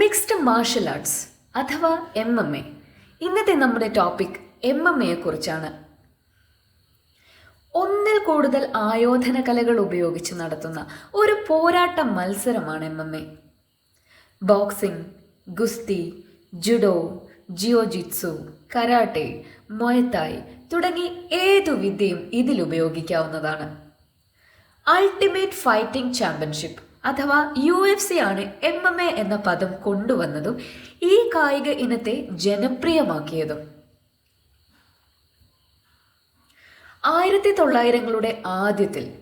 Mixed martial arts അഥവാ M M A ഇന്നത്തെ നമ്മുടെ ടോപ്പിക് എം എം എയെ കുറിച്ചാണ്. ഒന്നിൽ കൂടുതൽ ആയോധന കലകൾ ഉപയോഗിച്ച് നടത്തുന്ന ഒരു പോരാട്ട മത്സരമാണ് എം എം എ ബോക്സിംഗ് ഗുസ്തി judo jujitsu karate muay thai തുടങ്ങി ഏതു വിദ്യയും ഇതിൽ ഉപയോഗിക്കാവുന്നതാണ്. അൾട്ടിമേറ്റ് ഫൈറ്റിംഗ് ചാമ്പ്യൻഷിപ്പ് അഥവാ യു എഫ് സി ആണ് എം എം എ എന്ന പദം കൊണ്ടുവന്നതും ഈ കായിക ഇനത്തെ ജനപ്രിയമാക്കിയതും. ആയിരത്തി തൊള്ളായിരങ്ങളുടെ ആദ്യത്തിൽ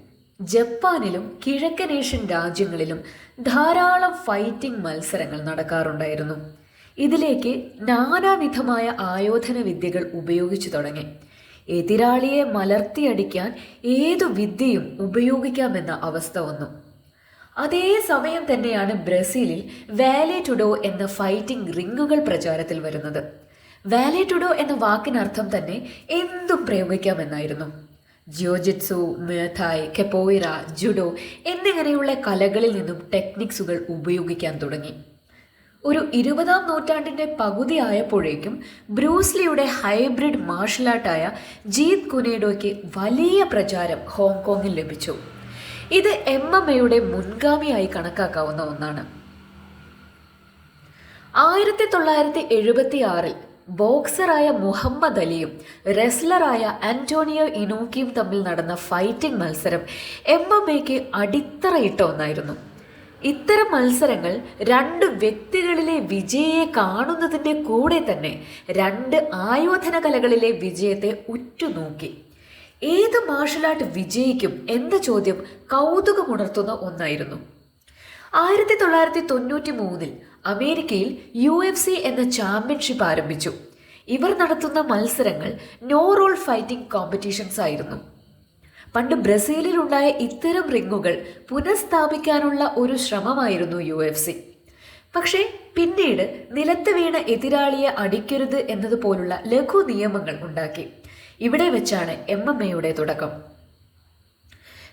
ജപ്പാനിലും കിഴക്കൻ ഏഷ്യൻ രാജ്യങ്ങളിലും ധാരാളം ഫൈറ്റിംഗ് മത്സരങ്ങൾ നടക്കാറുണ്ടായിരുന്നു. ഇതിലേക്ക് നാനാവിധമായ ആയോധന വിദ്യകൾ ഉപയോഗിച്ചു തുടങ്ങി. എതിരാളിയെ മലർത്തിയടിക്കാൻ ഏതു വിദ്യയും ഉപയോഗിക്കാമെന്ന അവസ്ഥ വന്നു. അതേ സമയം തന്നെയാണ് ബ്രസീലിൽ വാലേ ടുഡോ എന്ന ഫൈറ്റിംഗ് റിങ്ങുകൾ പ്രചാരത്തിൽ വരുന്നത്. വാലേ ടുഡോ എന്ന വാക്കിനർത്ഥം തന്നെ എന്തും പ്രയോഗിക്കാമെന്നായിരുന്നു. ജിയോജിറ്റ്സു മേഥായ് കെപ്പോയിറ ജുഡോ എന്നിങ്ങനെയുള്ള കലകളിൽ നിന്നും ടെക്നിക്സുകൾ ഉപയോഗിക്കാൻ തുടങ്ങി. ഒരു ഇരുപതാം നൂറ്റാണ്ടിന്റെ പകുതി ആയപ്പോഴേക്കും ബ്രൂസ്ലിയുടെ ഹൈബ്രിഡ് മാർഷൽ ആർട്ടായ ജീത് കുനേഡോയ്ക്ക് വലിയ പ്രചാരം ഹോങ്കോങ്ങിൽ ലഭിച്ചു. ഇത് എം എം എയുടെ മുൻഗാമിയായി കണക്കാക്കാവുന്ന ഒന്നാണ്. ആയിരത്തി തൊള്ളായിരത്തി എഴുപത്തി ആറിൽ ബോക്സറായ മുഹമ്മദ് അലിയും റെസ്ലറായ ആന്റോണിയോ ഇനോക്കിയും തമ്മിൽ നടന്ന ഫൈറ്റിംഗ് മത്സരം എം എം എക്ക് അടിത്തറയിട്ട ഒന്നായിരുന്നു. ഇത്തരം മത്സരങ്ങൾ രണ്ട് വ്യക്തികളിലെ വിജയയെ കാണുന്നതിന്റെ കൂടെ തന്നെ രണ്ട് ആയോധന കലകളിലെ വിജയത്തെ ഉറ്റുനോക്കി. ഏത് മാർഷൽ ആർട്ട് വിജയിക്കും എന്ന ചോദ്യം കൗതുകമുണർത്തുന്ന ഒന്നായിരുന്നു. ആയിരത്തി തൊള്ളായിരത്തി തൊണ്ണൂറ്റി മൂന്നിൽ അമേരിക്കയിൽ യു എഫ് സി എന്ന ചാമ്പ്യൻഷിപ്പ് ആരംഭിച്ചു. ഇവർ നടത്തുന്ന മത്സരങ്ങൾ നോ റോൾ ഫൈറ്റിംഗ് കോമ്പറ്റീഷൻസ് ആയിരുന്നു. പണ്ട് ബ്രസീലിലുണ്ടായ ഇത്തരം റിങ്ങുകൾ പുനഃസ്ഥാപിക്കാനുള്ള ഒരു ശ്രമമായിരുന്നു യു എഫ് സി. പക്ഷേ പിന്നീട് നിലത്ത് വീണ എതിരാളിയെ അടിക്കരുത് എന്നതുപോലുള്ള ലഘു നിയമങ്ങൾ ഉണ്ടാക്കി. ഇവിടെ വെച്ചാണ് എം എം എയുടെ തുടക്കം.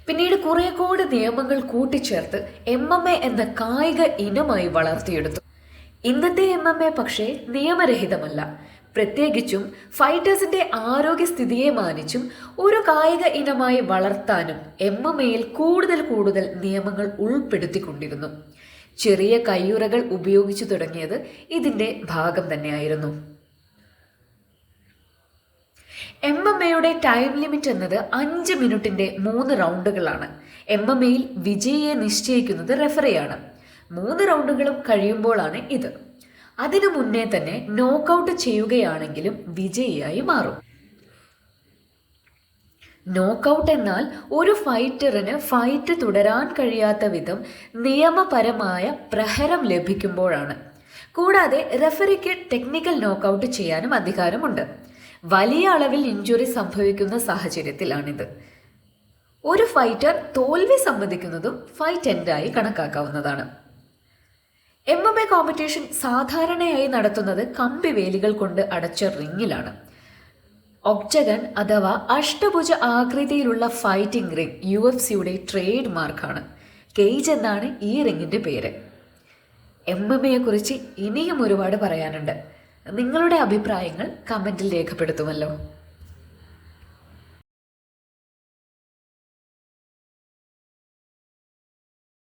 പിന്നീട് കുറെ കൂടി നിയമങ്ങൾ കൂട്ടിച്ചേർത്ത് എം എം എ എന്ന കായിക ഇനമായി വളർത്തിയെടുത്തു. ഇന്നത്തെ എം എം എ പക്ഷേ നിയമരഹിതമല്ല. പ്രത്യേകിച്ചും ഫൈറ്റേഴ്സിന്റെ ആരോഗ്യസ്ഥിതിയെ മാനിച്ചും ഒരു കായിക ഇനമായി വളർത്താനും എം എം എയിൽ കൂടുതൽ കൂടുതൽ നിയമങ്ങൾ ഉൾപ്പെടുത്തിക്കൊണ്ടിരുന്നു. ചെറിയ കയ്യുറകൾ ഉപയോഗിച്ചു തുടങ്ങിയത് ഇതിന്റെ ഭാഗം തന്നെയായിരുന്നു. എം എം എയുടെ ടൈം ലിമിറ്റ് എന്നത് അഞ്ച് മിനിറ്റിന്റെ മൂന്ന് റൗണ്ടുകളാണ്. എം എം എയിൽ വിജയിയെ നിശ്ചയിക്കുന്നത് റെഫറിയാണ്. മൂന്ന് റൗണ്ടുകളും കഴിയുമ്പോഴാണ് ഇത്. അതിനു മുന്നേ തന്നെ നോക്കൗട്ട് ചെയ്യുകയാണെങ്കിലും വിജയിയായി മാറും. നോക്കൗട്ട് എന്നാൽ ഒരു ഫൈറ്ററിന് ഫൈറ്റ് തുടരാൻ കഴിയാത്ത വിധം നിയമപരമായ പ്രഹരം ലഭിക്കുമ്പോഴാണ്. കൂടാതെ റെഫറിക്ക് ടെക്നിക്കൽ നോക്കൗട്ട് ചെയ്യാനും അധികാരമുണ്ട്. വലിയ അളവിൽ ഇഞ്ചുറി സംഭവിക്കുന്ന സാഹചര്യത്തിലാണിത്. ഒരു ഫൈറ്റർ തോൽവി സമ്മതിക്കുന്നതും ഫൈറ്റ് എൻഡായി കണക്കാക്കാവുന്നതാണ്. എം എം എ കോമ്പറ്റീഷൻ സാധാരണയായി നടത്തുന്നത് കമ്പി വേലികൾ കൊണ്ട് അടച്ച റിങ്ങിലാണ്. ഒക്ടഗൺ അഥവാ അഷ്ടഭുജ ആകൃതിയിലുള്ള ഫൈറ്റിംഗ് റിംഗ് യു എഫ് സിയുടെ ട്രേഡ് മാർക്കാണ്. കേജ് എന്നാണ് ഈ റിങ്ങിന്റെ പേര്. എം എം എയെക്കുറിച്ച് ഇനിയും ഒരുപാട് പറയാനുണ്ട്. നിങ്ങളുടെ അഭിപ്രായങ്ങൾ കമന്റിൽ രേഖപ്പെടുത്തുമല്ലോ.